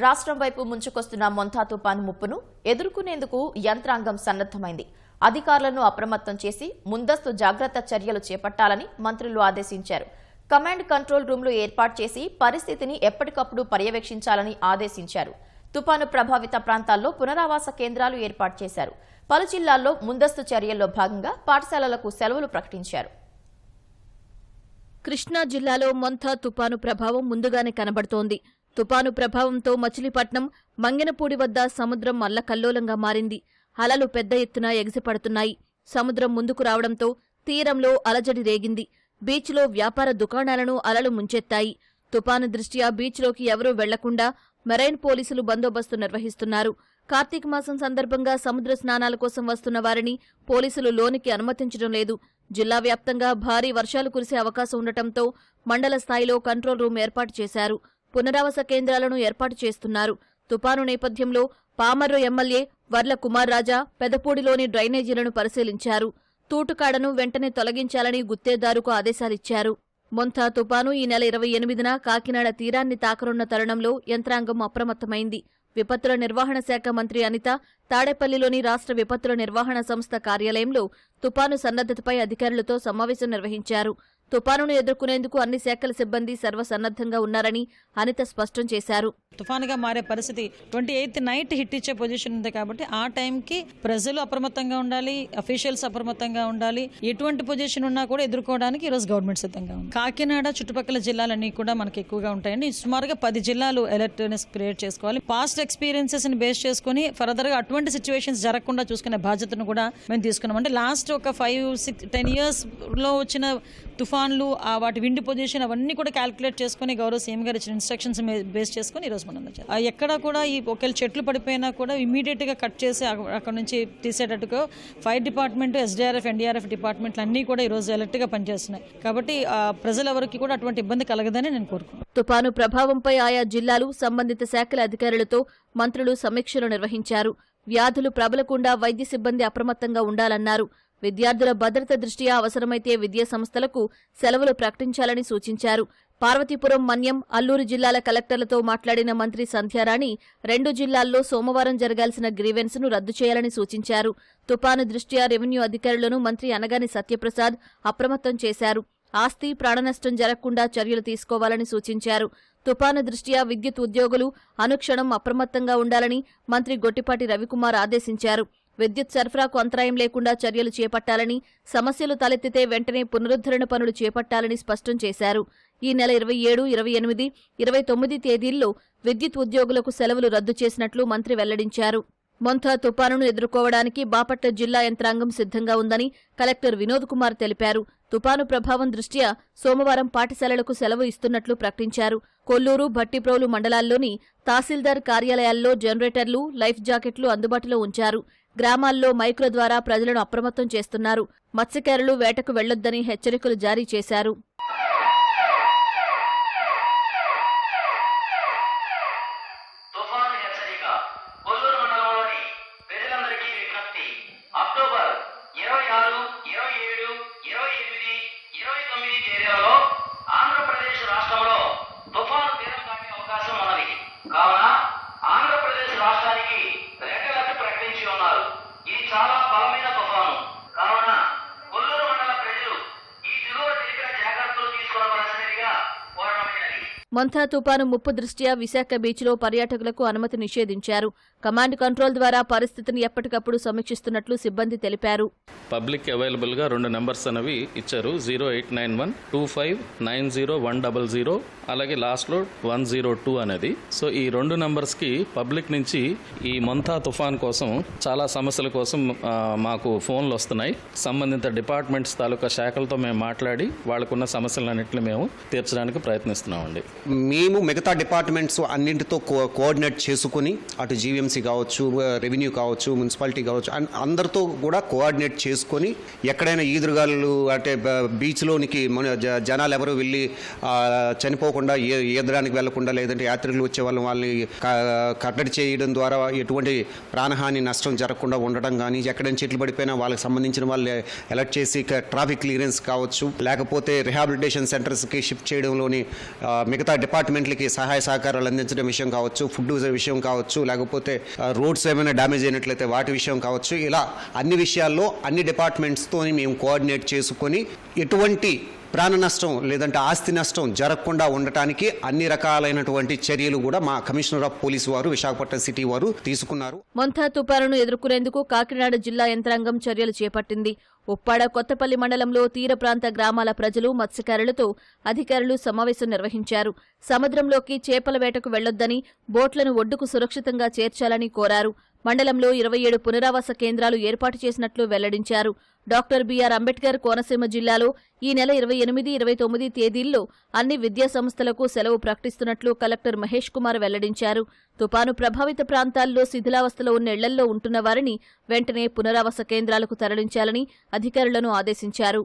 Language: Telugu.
రాష్ట్రం వైపు ముంచుకొస్తున్న మొంతా తుపాను ముప్పును ఎదుర్కొనేందుకు యంత్రాంగం సన్నద్దమైంది అధికారులను అప్రమత్తం చేసి ముందస్తు జాగ్రత్త చర్యలు చేపట్టాలని మంత్రులు ఆదేశించారు. కమాండ్ కంట్రోల్ రూమ్లు ఏర్పాటు చేసి పరిస్థితిని ఎప్పటికప్పుడు పర్యవేక్షించాలని ఆదేశించారు. తుపాను ప్రభావిత ప్రాంతాల్లో పునరావాస కేంద్రాలు ఏర్పాటు చేశారు. పలు జిల్లాల్లో ముందస్తు చర్యల్లో భాగంగా పాఠశాలలకు సెలవులు ప్రకటించారు. కృష్ణా జిల్లాలో మొంథా తుపాను ప్రభావం ముందుగానే కనబడుతోంది. తుపాను ప్రభావంతో మచిలీపట్నం మంగెనపూడి వద్ద సముద్రం అల్లకల్లోలంగా మారింది. అలలు పెద్ద ఎత్తున ఎగిసిపడుతున్నాయి. సముద్రం ముందుకు రావడంతో తీరంలో అలజడి రేగింది. బీచ్లో వ్యాపార దుకాణాలను అలలు ముంచెత్తాయి. తుపాను దృష్ట్యా బీచ్లోకి ఎవరూ వెళ్ళకుండా మెరైన్ పోలీసులు బందోబస్తు నిర్వహిస్తున్నారు. కార్తీక మాసం సందర్భంగా సముద్ర స్నానాల కోసం వస్తున్న వారిని పోలీసులు లోనికి అనుమతించడం లేదు. జిల్లా వ్యాప్తంగా భారీ వర్షాలు కురిసే అవకాశం ఉండటంతో మండల స్థాయిలో కంట్రోల్ రూమ్ ఏర్పాటు చేశారు. పునరావాస కేంద్రాలను ఏర్పాటు చేస్తున్నారు. తుపాను నేపథ్యంలో పామర్రు ఎమ్మెల్యే వర్ల కుమార్ రాజా పెదపూడిలోని డ్రైనేజీలను పరిశీలించారు. తూటుకాడను వెంటనే తొలగించాలని గుత్తేదారుకు ఆదేశాలిచ్చారు. మొంతా తుపాను ఈ నెల ఇరవై ఎనిమిదిన కాకినాడ తీరాన్ని తాకనున్న తరుణంలో యంత్రాంగం అప్రమత్తమైంది. విపత్తుల నిర్వహణ శాఖ మంత్రి అనిత తాడేపల్లిలోని రాష్ట్ర విపత్తుల నిర్వహణ సంస్థ కార్యాలయంలో తుపాను సన్నద్దతపై అధికారులతో సమావేశం నిర్వహించారు. తుపానును ఎదుర్కొనేందుకు అన్ని శాఖల సిబ్బంది సర్వసన్నద్ధంగా ఉన్నారని అనిత స్పష్టం చేశారు. తుఫాన్గా మారే పరిస్థితి. ట్వంటీ ఎయిత్ నైట్ హిట్ ఇచ్చే పొజిషన్ ఉంది కాబట్టి ఆ టైంకి ప్రజలు అప్రమత్తంగా ఉండాలి అఫీషియల్స్ అప్రమత్తంగా ఉండాలి. ఎటువంటి పొజిషన్ ఉన్నా కూడా ఎదుర్కోవడానికి ఈరోజు గవర్నమెంట్ సిద్ధంగా ఉంది. కాకినాడ చుట్టుపక్కల జిల్లాలన్నీ కూడా మనకి ఎక్కువగా ఉంటాయండి. సుమారుగా పది జిల్లాలు అలర్ట్నెస్ క్రియేట్ చేసుకోవాలి. పాస్ట్ ఎక్స్పీరియన్సెస్ని బేస్ చేసుకుని ఫర్దర్గా అటువంటి సిచ్యువేషన్స్ జరగకుండా చూసుకునే బాధ్యతను కూడా మేము తీసుకున్నాం. అంటే లాస్ట్ ఒక ఫైవ్ సిక్స్ టెన్ ఇయర్స్లో వచ్చిన తుఫాన్లు ఆ వాటి విండ్ పొజిషన్ అవన్నీ కూడా క్యాలిక్యులేట్ చేసుకుని గౌరవ సీఎం గారు ఇచ్చిన ఇన్స్ట్రక్షన్స్ బేస్ చేసుకుని ఈరోజు మనం ఎక్కడ కూడా ఈ ఒకవేళ చెట్లు పడిపోయినా కూడా ఇమీడియట్గా కట్ చేసి అక్కడ నుంచి తీసేటట్టుగా ఫైర్ డిపార్ట్మెంట్ ఎస్డీఆర్ఎఫ్ ఎన్డీఆర్ఎఫ్ డిపార్ట్మెంట్లు అన్నీ కూడా ఈరోజు అలర్ట్గా పనిచేస్తున్నాయి. కాబట్టి ప్రజలెవరికి కూడా అటువంటి ఇబ్బంది కలగదని నేను కోరుకున్నాను తుపాను ప్రభావంపై ఆయా జిల్లాలు సంబంధిత శాఖల అధికారులతో మంత్రులు సమీక్షలు నిర్వహించారు. వ్యాధులు ప్రబలకుండా వైద్య సిబ్బంది అప్రమత్తంగా ఉండాలన్నారు. విద్యార్థుల భద్రత దృష్ట్యా అవసరమైతే విద్యా సంస్థలకు సెలవులు ప్రకటించాలని సూచించారు. పార్వతీపురం మన్యం అల్లూరు జిల్లాల కలెక్టర్లతో మాట్లాడిన మంత్రి సంధ్యారాణి రెండు జిల్లాల్లో సోమవారం జరగాల్సిన గ్రీవెన్స్ను రద్దు చేయాలని సూచించారు. తుపాను దృష్ట్యా రెవెన్యూ అధికారులను మంత్రి అనగాని సత్యప్రసాద్ అప్రమత్తం చేశారు. ఆస్తి ప్రాణనష్టం జరగకుండా చర్యలు తీసుకోవాలని సూచించారు. తుపాను దృష్ట్యా విద్యుత్ ఉద్యోగులు అనుక్షణం అప్రమత్తంగా ఉండాలని మంత్రి గొట్టిపాటి రవికుమార్ ఆదేశించారు. విద్యుత్ సరఫరాకు అంతరాయం లేకుండా చర్యలు చేపట్టాలని సమస్యలు తలెత్తితే వెంటనే పునరుద్ధరణ పనులు చేపట్టాలని స్పష్టం చేశారు. ఈ నెల ఇరవై ఏడు ఇరవై ఎనిమిది ఇరవై తొమ్మిది తేదీల్లో విద్యుత్ ఉద్యోగులకు సెలవులు రద్దు చేసినట్లు మంత్రి వెల్లడించారు. మొంథా తుపానును ఎదుర్కోవడానికి బాపట్ల జిల్లా యంత్రాంగం సిద్ధంగా ఉందని కలెక్టర్ వినోద్ కుమార్ తెలిపారు. తుపాను ప్రభావం దృష్ట్యా సోమవారం పాఠశాలలకు సెలవు ఇస్తున్నట్లు ప్రకటించారు. కొల్లూరు భట్టిప్రోలు మండలాల్లోని తహసీల్దార్ కార్యాలయాల్లో జనరేటర్లు లైఫ్ జాకెట్లు అందుబాటులో ఉంచారు. గ్రామాల్లో మైకుల ద్వారా ప్రజలను అప్రమత్తం చేస్తున్నారు. మత్స్యకారులు వేటకు వెళ్ళొద్దని హెచ్చరికలు జారీ చేశారు. ఇరవై ఆరు ఇరవై ఏడు ఇరవై ఎనిమిది ఇరవై తొమ్మిది తేదీలలో ఆంధ్రప్రదేశ్ రాష్ట్రంలో తుఫాను తీరం దాటే అవకాశం ఉన్నది కావున ఆంధ్రప్రదేశ్ రాష్ట్రానికి రెడ్ అలర్ట్ ప్రకటించి ఉన్నారు ఇది చాలా బలమైన తుఫాను కావున కొల్లూరు మండల ప్రజలు ఈ దిగువ తెలిపిన జాగ్రత్తలు తీసుకోవలసినదిగా కోరడమైనది మొంథా తుపాను ముప్పు దృష్ట్యా విశాఖ బీచ్లో పర్యాటకులకు అనుమతి నిషేధించారు. కమాండ్ కంట్రోల్ ద్వారా పరిస్థితిని ఎప్పటికప్పుడు సమీక్షిస్తున్నట్లు సిబ్బంది తెలిపారు. పబ్లిక్ అవైలబుల్గా రెండు నెంబర్స్ అనేవి ఇచ్చారు. Zero eight nine one two five nine zero one double zero అలాగే లాస్ట్లో వన్ జీరో టూ అనేది. సో ఈ రెండు నెంబర్స్కి పబ్లిక్ నుంచి ఈ మొంతా తుఫాన్ కోసం చాలా సమస్యల కోసం మాకు ఫోన్లు వస్తున్నాయి. సంబంధిత డిపార్ట్మెంట్స్ తాలూకా శాఖలతో మేము మాట్లాడి వాళ్ళకున్న సమస్యలన్నింటినీ మేము తీర్చడానికి ప్రయత్నిస్తున్నామండి. మేము మిగతా డిపార్ట్మెంట్స్ అన్నింటితో కో కోఆర్డినేట్ చేసుకుని అటు జీవీఎంసీ కావచ్చు రెవెన్యూ కావచ్చు మున్సిపాలిటీ కావచ్చు అండ్ అందరితో కూడా కోఆర్డినేట్ చేసుకొని ఎక్కడైనా ఈదురుగాలు అంటే బీచ్లోనికి మన జనాలు ఎవరు వెళ్ళి చనిపోకుండా ఈదడానికి వెళ్ళకుండా లేదంటే యాత్రికులు వచ్చే వాళ్ళని వాళ్ళని కట్టడి చేయడం ద్వారా ఎటువంటి ప్రాణహాని నష్టం జరగకుండా ఉండడం కానీ ఎక్కడైనా చెట్లు పడిపోయినా వాళ్ళకి సంబంధించిన వాళ్ళు ఎలర్ట్ చేసి ట్రాఫిక్ క్లియరెన్స్ కావచ్చు లేకపోతే రిహాబిలిటేషన్ సెంటర్స్కి షిఫ్ట్ చేయడంలోని మిగతా మిగతా డిపార్ట్మెంట్లకి సహాయ సహకారాలు అందించడం విషయం కావచ్చు ఫుడ్ విషయం కావచ్చు లేకపోతే రోడ్స్ ఏమైనా డ్యామేజ్ అయినట్లయితే వాటి విషయం కావచ్చు. ఇలా అన్ని విషయాల్లో అన్ని డిపార్ట్మెంట్స్తో మేము కోఆర్డినేట్ చేసుకొని ఎటువంటి ప్రాణ నష్టం లేదంటే ఆస్తి నష్టం జరగకుండా ఉండటానికి అన్ని రకాలైనటువంటి చర్యలు కూడా మా కమిషనర్ ఆఫ్ పోలీసు వారు విశాఖపట్నం సిటీ వారు తీసుకున్నారు. మొంథా తుపాను ఎదుర్కొనేందుకు కాకినాడ జిల్లా యంత్రాంగం చర్యలు చేపట్టింది. ఉప్పాడ కొత్తపల్లి మండలంలో తీర ప్రాంత గ్రామాల ప్రజలు మత్స్యకారులతో అధికారులు సమావేశం నిర్వహించారు. సముద్రంలోకి చేపల వేటకు వెళ్ళొద్దని బోట్లను ఒడ్డుకు సురక్షితంగా చేర్చాలని కోరారు. మండలంలో ఇరవై ఏడు పునరావాస కేంద్రాలు ఏర్పాటు చేసినట్లు వెల్లడించారు. డాక్టర్ బీఆర్ అంబేద్కర్ కోనసీమ జిల్లాలో ఈ నెల ఇరవై ఎనిమిది ఇరవై తొమ్మిది తేదీల్లో అన్ని విద్యా సంస్థలకు సెలవు ప్రకటిస్తున్నట్లు కలెక్టర్ మహేష్ కుమార్ వెల్లడించారు. తుపాను ప్రభావిత ప్రాంతాల్లో శిథిలావస్థలో ఉన్న ఇళ్ళల్లో ఉంటున్న వారిని వెంటనే పునరావాస కేంద్రాలకు తరలించాలని అధికారులను ఆదేశించారు.